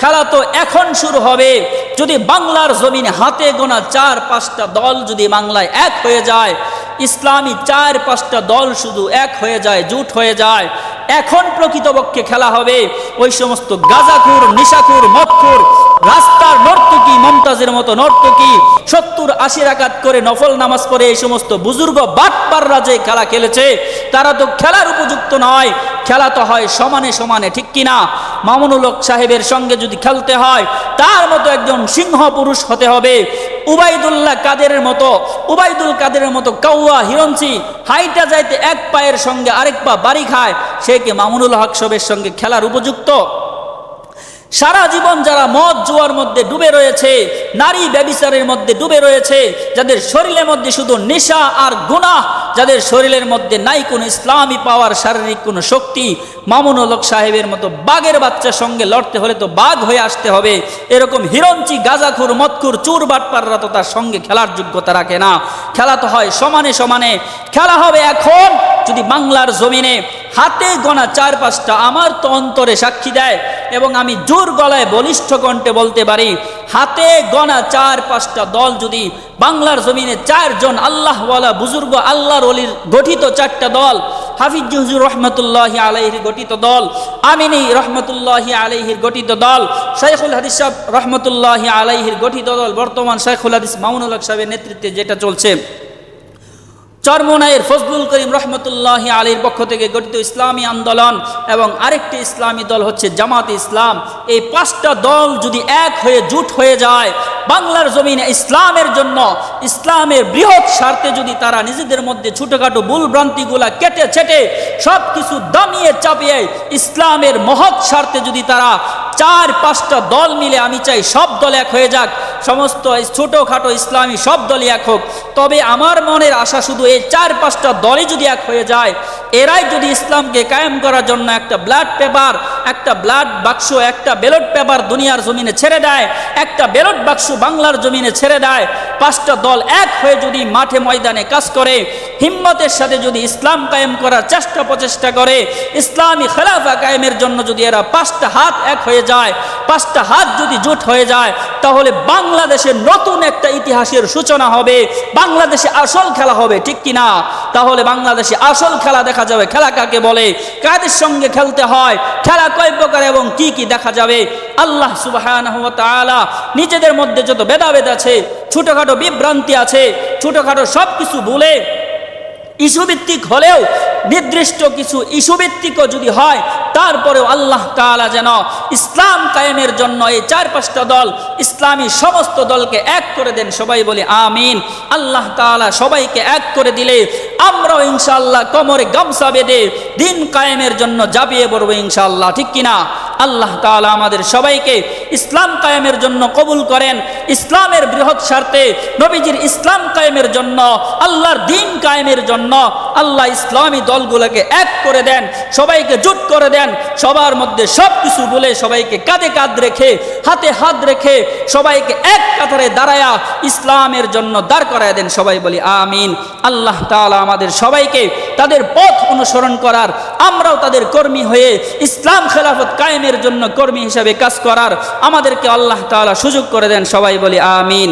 খেলা তো এখন শুরু হবে। যদি বাংলার জমিনে হাতে গোনা চার পাঁচটা দল যদি বাংলায় এক হয়ে যায়, ইসলামী চার পাঁচটা দল শুধু এক হয়ে যায়, জুট হয়ে যায়, এখন প্রকৃতপক্ষে খেলা হবে ওই সমস্ত গাজাখুর, নিশাখুর মদখুর রাস্তার নর্তকী, মমতাজের মতো নর্তকী, সত্তর আশি রাকাত করে নফল নামাজ পড়ে এই সমস্ত বুজুর্গ বাটপাররা যে খেলা খেলেছে, তারা তো খেলার উপযুক্ত নয়। খেলা তো হয় সমানে সমানে, ঠিক কিনা? মামুনুল হক সাহেবের সঙ্গে যদি খেলতে হয়, তার মতো একজন সিংহ পুরুষ হতে হবে। উবাইদুল্লাহ কাদেরের মতো, উবাইদুল কাদেরের মতো কাউয়া হিরঞ্চি হাইটা যাইতে এক পায়ের সঙ্গে আরেক পা বাড়ি খায়, সে কি মামুনুল হক সাহেবের সঙ্গে খেলার উপযুক্ত? সারা জীবন যারা মদ জুয়ার মধ্যে ডুবে রয়েছে, নারী ব্যবিচারের মধ্যে ডুবে রয়েছে, যাদের শরীরের মধ্যে শুধু নেশা আর গুনাহ, যাদের শরীরের মধ্যে নাই কোনো ইসলামী পাওয়ার, শারীরিক কোনো শক্তি, মামুনুল হক সাহেবের মতো বাঘের বাচ্চার সঙ্গে লড়তে হলে তো বাঘ হয়ে আসতে হবে। এরকম হিরঞ্চি গাজাখুর, মদখুর, চুর বাটপাররা তো তার সঙ্গে খেলার যোগ্যতা রাখে না। খেলা তো হয় সমানে সমানে। খেলা হবে এখন, যদি বাংলার জমিনে হাতে গোনা চার পাঁচটা আমার তো অন্তরে সাক্ষী দেয়। এবং আমি জোর গলায় বলিষ্ঠ কণ্ঠে বলতে পারি, হাতে গনা চার পাঁচটা দল যদি বাংলার জমিনে চারজন আল্লাহওয়ালা বুজুর্গ, আল্লাহর অলির গঠিত চারটা দল, হাফিজ হুজুর রহমতুল্লাহ আলাইহির গঠিত দল, আমিনী রহমতুল্লাহ আলাইহির গঠিত দল, শাইখুল হাদিস সাহেব রহমতুল্লাহ আলাইহির গঠিত দল, বর্তমান শাইখুল হাদিস মামুনুল হক সাহেবের নেতৃত্বে যেটা চলছে। চরমোনাইয়ের ফজলুল করিম রহমতুল্লাহ আলীর পক্ষ থেকে গঠিত ইসলামী আন্দোলন এবং আরেকটি ইসলামী দল হচ্ছে জামাত ইসলাম। এই পাঁচটা দল যদি এক হয়ে জুট হয়ে যায়, বাংলার জমিনে ইসলামের জন্য, ইসলামের বৃহৎ স্বার্থে যদি তারা নিজেদের মধ্যে ছোটোখাটো ভুল ভ্রান্তিগুলা কেটে ছেটে সব কিছু দামিয়ে চাপিয়ে ইসলামের মহৎ স্বার্থে যদি তারা চার পাঁচটা দল মিলে, আমি চাই সব দল এক হয়ে যাক। সমস্ত ছোটোখাটো ইসলামী সব দলই এক হোক, তবে আমার মনের আশা শুধু এই চার পাঁচটা দলই যদি এক হয়ে যায়, এরাই যদি ইসলামকে কায়েম করার জন্য একটা ব্লাড পেপার একটা ব্লাড বাক্স, একটা ব্যালট পেপার দুনিয়ার জমিনে ছেড়ে দেয়, একটা ব্যালট বাক্স বাংলার জমিনে ছেড়ে দেয়, পাঁচটা দল এক হয়ে যদি মাঠে ময়দানে কাজ করে, হিম্মতের সাথে যদি ইসলাম কায়েম করার চেষ্টা প্রচেষ্টা করে, ইসলামী খেলাফা কায়েমের জন্য যদি এরা পাঁচটা হাত এক হয়ে যায়, পাঁচটা হাত যদি জোট হয়ে যায়, তাহলে বাংলাদেশের নতুন একটা ইতিহাসের সূচনা হবে, বাংলাদেশে আসল খেলা হবে, ঠিক কি না? তাহলে বাংলাদেশে আসল খেলা দেখা যাবে। খেলা কাকে বলে? কাদের সঙ্গে খেলতে হয়? খেলা কয় প্রকার এবং কি কি দেখা যাবে? আল্লাহ সুবাহ নিজেদের মধ্যে যত ভেদাভেদ আছে, ছোটোখাটো বিভ্রান্তি আছে, ছোটোখাটো সব কিছু ভুলে ইস্যুভিত্তিক হলেও নির্দিষ্ট কিছু ইস্যুভিত্তিকও যদি হয়, তারপরেও আল্লাহ তাআলা যেন ইসলাম কায়েমের জন্য এই চার পাঁচটা দল, ইসলামী সমস্ত দলকে এক করে দেন, সবাই বলে আমিন। আল্লাহ তাআলা সবাইকে এক করে দিলে আমরাও ইনশাআল্লাহ কোমরে গামছা বেঁধে দিন কায়েমের জন্য জাপিয়ে পড়ব ইনশাআল্লাহ, ঠিক কিনা? আল্লাহ তাআলা আমাদের সবাইকে ইসলাম কায়েমের জন্য কবুল করেন। ইসলামের বৃহৎ স্বার্থে নবীজির ইসলাম কায়েমের জন্য, আল্লাহর দিন কায়েমের জন্য আল্লাহ ইসলামী দলগুলোকে এক করে দেন, সবাইকে জুট করে দেন, সবার মধ্যে সব কিছু বলে সবাইকে কাঁধে কাঁধ রেখে, হাতে হাত রেখে সবাইকে এক কাতারে দাঁড়ায়া ইসলামের জন্য দাঁড় করায় দেন, সবাই বলি আমিন। আল্লাহ তাআলা আমাদের সবাইকে তাদের পথ অনুসরণ করার, আমরাও তাদের কর্মী হয়ে ইসলাম খেলাফত কায়েমের জন্য কর্মী হিসাবে কাজ করার আমাদেরকে আল্লাহ তাআলা সুযোগ করে দেন, সবাই বলি আমিন।